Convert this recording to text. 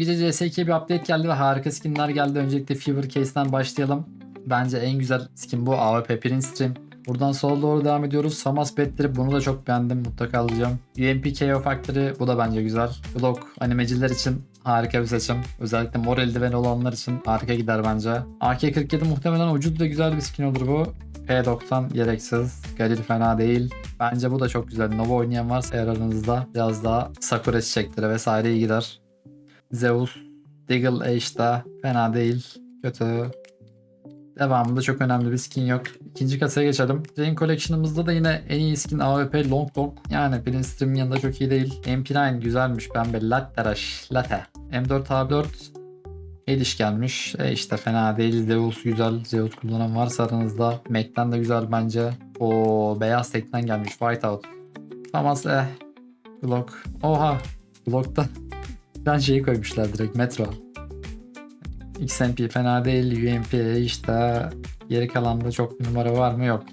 Gece CS2'ye bir update geldi ve harika skinler geldi. Öncelikle Fever Case'den başlayalım. Bence en güzel skin bu AWP Prince Stream. Buradan sola doğru devam ediyoruz. Samas Petri bunu da çok beğendim. Mutlaka alacağım. UMP KO Factory bu da bence güzel. Glock animeciler için harika bir seçim. Özellikle mor eldiven olanlar için harika gider bence. AK-47 muhtemelen ucuz ve güzel bir skin olur bu. P90 gereksiz. Galil fena değil. Bence bu da çok güzel. Nova oynayan varsa eğer aranızda biraz daha Sakura çiçekleri vesaire iyi gider. Zeus, Deagle Age'da fena değil. Kötü. Devamında çok önemli bir skin yok. İkinci kasaya geçelim. Rain Collection'ımızda da yine en iyi skin AWP Long Dog. Yani Prince Stream'in yanında çok iyi değil. MP9 güzelmiş pembe. Latte Rush. Latte. M4 A4 Eliş gelmiş. E işte fena değil. Zeus güzel. Zeus kullanan varsa aranızda. Mac'ten de güzel bence. O beyaz tekten gelmiş. Whiteout. Famas eh. Glock. Oha. Glock'ta ben şeyi koymuşlar direkt Metro. XMP fena değil. UMP işte geri kalanda çok bir numara var mı yok.